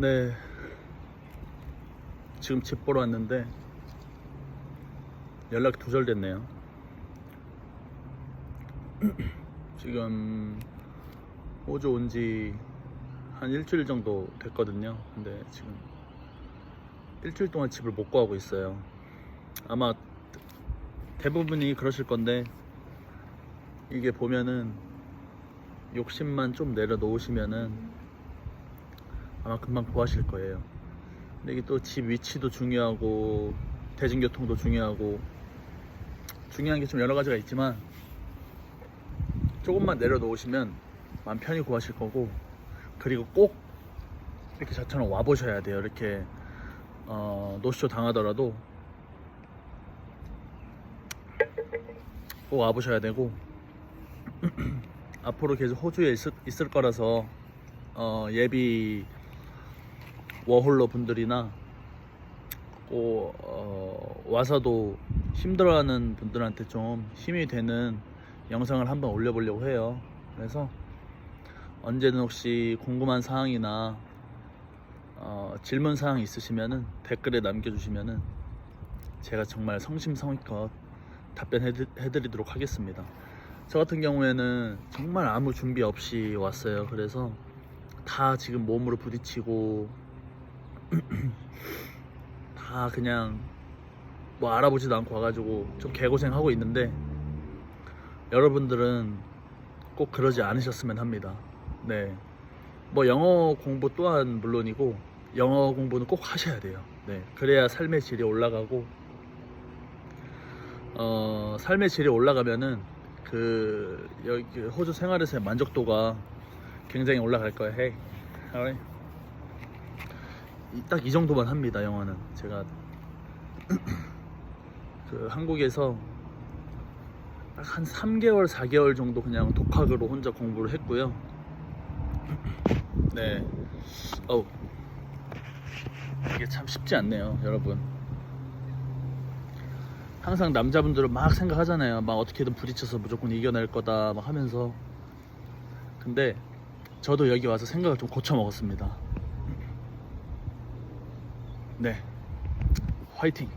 네. 지금 집 보러 왔는데 연락 두절됐네요. 지금 호주 온 지 한 일주일 정도 됐거든요. 근데 지금 일주일 동안 집을 못 구하고 있어요. 아마 대부분이 그러실 건데 이게 보면은 욕심만 좀 내려놓으시면은 아마 금방 구하실 거예요. 근데 이게 또 집 위치도 중요하고 대중교통도 중요하고 중요한 게 좀 여러 가지가 있지만 조금만 내려놓으시면 마음 편히 구하실 거고 그리고 꼭 이렇게 저처럼 와보셔야 돼요. 이렇게 어, 노쇼 당하더라도 꼭 와보셔야 되고 앞으로 계속 호주에 있을, 있을 거라서 어, 예비 워홀러 분들이나 꼭 어, 와서도 힘들어하는 분들한테 좀 힘이 되는 영상을 한번 올려보려고 해요. 그래서 언제든 혹시 궁금한 사항이나 어, 질문 사항 있으시면은 댓글에 남겨주시면은 제가 정말 성심성의껏 답변해드리도록 하겠습니다. 저 같은 경우에는 정말 아무 준비 없이 왔어요. 그래서 다 지금 몸으로 부딪히고 다 그냥 뭐 알아보지도 않고 와가지고 좀 개고생 하고 있는데 여러분들은 꼭 그러지 않으셨으면 합니다. 네. 뭐 영어 공부 또한 물론이고 영어 공부는 꼭 하셔야 돼요. 네. 그래야 삶의 질이 올라가고 어, 삶의 질이 올라가면은 그 여기 그 호주 생활에서의 만족도가 굉장히 올라갈 거예요. Hey. 딱 이 정도만 합니다. 영어는 제가 그 한국에서 딱 한 3개월, 4개월 정도 그냥 독학으로 혼자 공부를 했고요. 네. 어우. 이게 참 쉽지 않네요, 여러분. 항상 남자분들은 막 생각하잖아요. 막 어떻게든 부딪혀서 무조건 이겨낼 거다 막 하면서. 근데 저도 여기 와서 생각을 좀 고쳐 먹었습니다. 네. 화이팅!